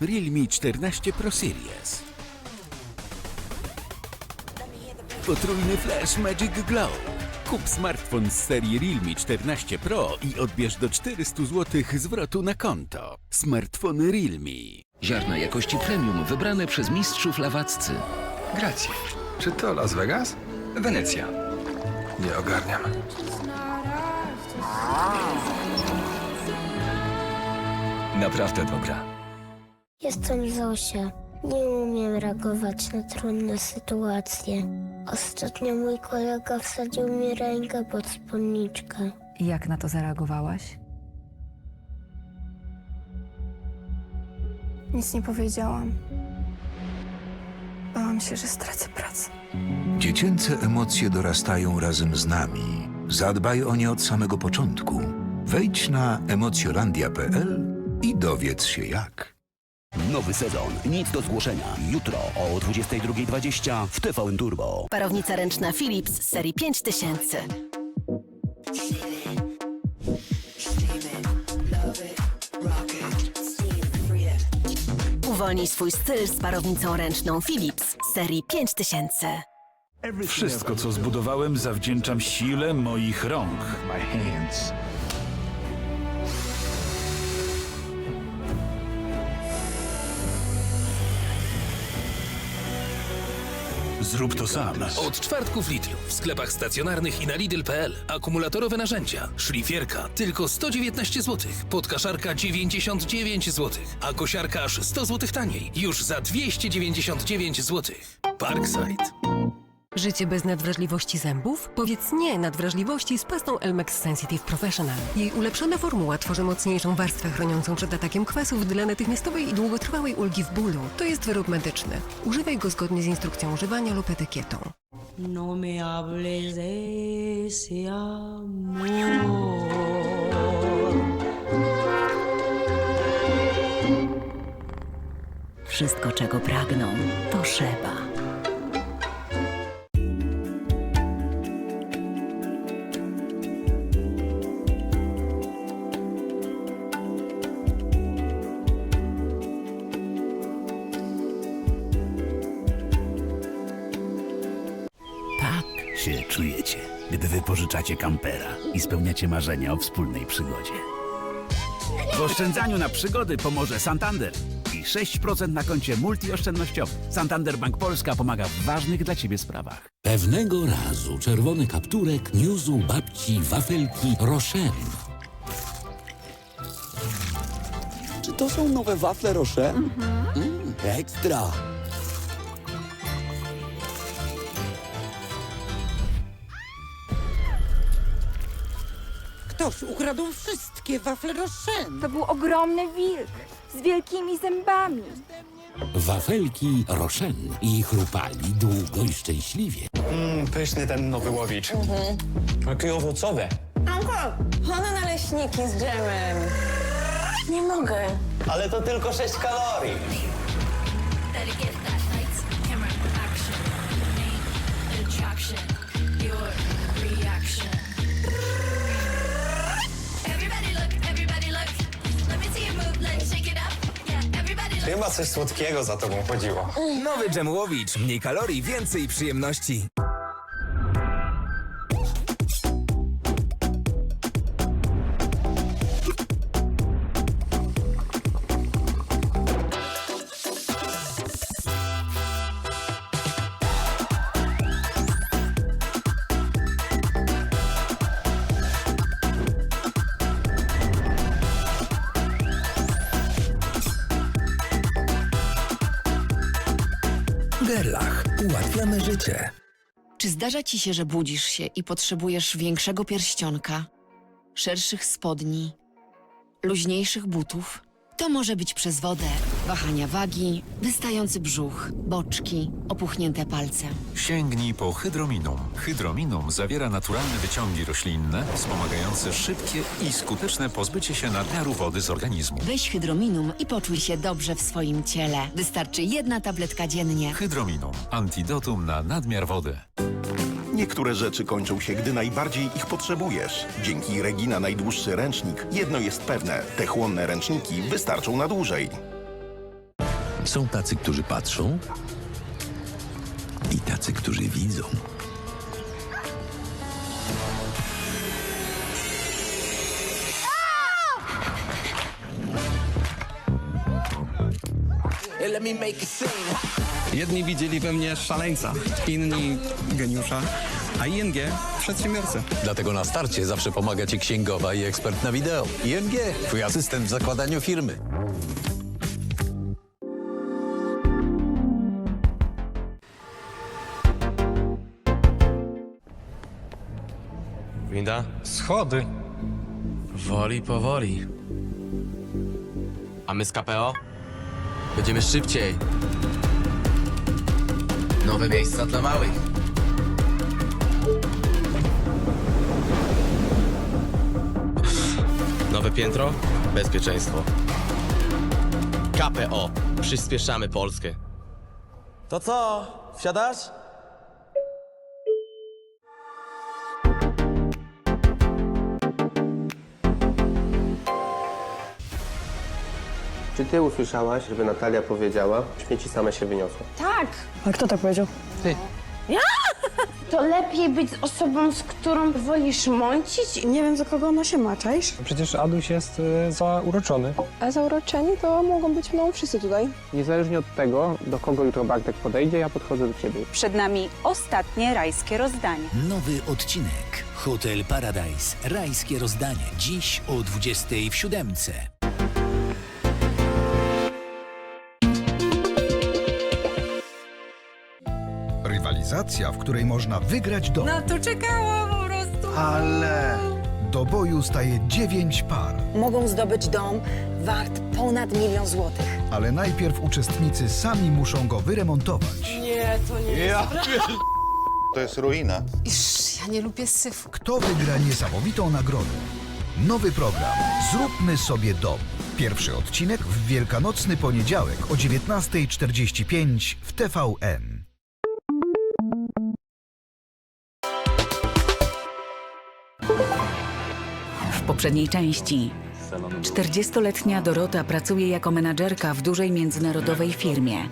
Realme 14 Pro Series. Potrójny flash Magic Glow. Kup smartfon z serii Realme 14 Pro i odbierz do 400 zł zwrotu na konto. Smartfony Realme. Ziarna jakości premium wybrane przez mistrzów lawaccy. Grazie. Czy to Las Vegas? Wenecja. Nie ogarniam. Naprawdę dobra. Jestem Zosia. Nie umiem reagować na trudne sytuacje. Ostatnio mój kolega wsadził mi rękę pod spódniczkę. I jak na to zareagowałaś? Nic nie powiedziałam. Bałam się, że stracę pracę. Dziecięce emocje dorastają razem z nami. Zadbaj o nie od samego początku. Wejdź na emocjolandia.pl i dowiedz się jak. Nowy sezon. Nic do zgłoszenia. Jutro o 22.20 w TVN Turbo. Parownica ręczna Philips z serii 5000. Uwolnij swój styl z parownicą ręczną Philips z serii 5000. Wszystko, co zbudowałem, zawdzięczam sile moich rąk. Zrób to sam. Od czwartku w Lidlu, w sklepach stacjonarnych i na Lidl.pl. Akumulatorowe narzędzia, szlifierka tylko 119 zł, podkaszarka 99 zł, a kosiarka aż 100 zł taniej, już za 299 zł. Parkside. Życie bez nadwrażliwości zębów? Powiedz nie nadwrażliwości z pastą Elmex Sensitive Professional. Jej ulepszona formuła tworzy mocniejszą warstwę chroniącą przed atakiem kwasów dla natychmiastowej i długotrwałej ulgi w bólu. To jest wyrób medyczny. Używaj go zgodnie z instrukcją używania lub etykietą. No me hables de ese amor. Wszystko, czego pragną, to Szeba. Czujecie, gdy wypożyczacie kampera i spełniacie marzenia o wspólnej przygodzie. W oszczędzaniu na przygody pomoże Santander. I 6% na koncie multioszczędnościowym. Santander Bank Polska pomaga w ważnych dla Ciebie sprawach. Pewnego razu czerwony kapturek niósł babci wafelki Rochen. Czy to są nowe wafle Roche? Mm, ekstra! Ktoś ukradł wszystkie wafle Rochen. To był ogromny wilk z wielkimi zębami. Wafelki Rochen i chrupali długo i szczęśliwie. Pyszny ten nowy łowicz. Jakie owocowe. One naleśniki z dżemem. Nie mogę. Ale to tylko 6 kalorii. Chyba coś słodkiego za tobą chodziło. Nowy Dżemłowicz. Mniej kalorii, więcej przyjemności. Gerlach. Ułatwiamy życie. Czy zdarza ci się, że budzisz się i potrzebujesz większego pierścionka, szerszych spodni, luźniejszych butów? To może być przez wodę, wahania wagi, wystający brzuch, boczki, opuchnięte palce. Sięgnij po Hydrominum. Hydrominum zawiera naturalne wyciągi roślinne, wspomagające szybkie i skuteczne pozbycie się nadmiaru wody z organizmu. Weź hydrominum i poczuj się dobrze w swoim ciele. Wystarczy jedna tabletka dziennie. Hydrominum. Antidotum na nadmiar wody. Niektóre rzeczy kończą się, gdy najbardziej ich potrzebujesz. Dzięki Regina najdłuższy ręcznik jedno jest pewne. Te chłonne ręczniki wystarczą na dłużej. Są tacy, którzy patrzą i tacy, którzy widzą. Jedni widzieli we mnie szaleńca, inni geniusza, a ING przedsiębiorcę. Dlatego na starcie zawsze pomaga Ci księgowa i ekspert na wideo. ING, Twój asystent w zakładaniu firmy. Winda? Schody. Woli powoli. A my z KPO? Będziemy szybciej. Nowe miejsca dla małych. Nowe piętro? Bezpieczeństwo. KPO. Przyspieszamy Polskę. To co? Wsiadasz? Czy ty usłyszałaś, żeby Natalia powiedziała, śmieci same się wyniosą? Tak! A kto tak powiedział? Ty. To lepiej być z osobą, z którą wolisz mącić? Nie wiem, za kogo ona się ma, czaisz? Przecież Aduś jest y, zauroczony. A zauroczeni to mogą być mną wszyscy tutaj. Niezależnie od tego, do kogo jutro Bartek podejdzie, ja podchodzę do ciebie. Przed nami ostatnie rajskie rozdanie. Nowy odcinek. Hotel Paradise. Rajskie rozdanie. Dziś o 20 w siódemce. Rywalizacja, w której można wygrać dom. No to czekałam po prostu. Ale do boju staje dziewięć par. Mogą zdobyć dom wart ponad milion złotych. Ale najpierw uczestnicy sami muszą go wyremontować. Nie, to nie jest To jest ruina. ja nie lubię syfu. Kto wygra niesamowitą nagrodę? Nowy program Zróbmy sobie dom. Pierwszy odcinek w wielkanocny poniedziałek o 19.45 w TVN. Poprzedniej części 40-letnia Dorota pracuje jako menadżerka w dużej międzynarodowej firmie.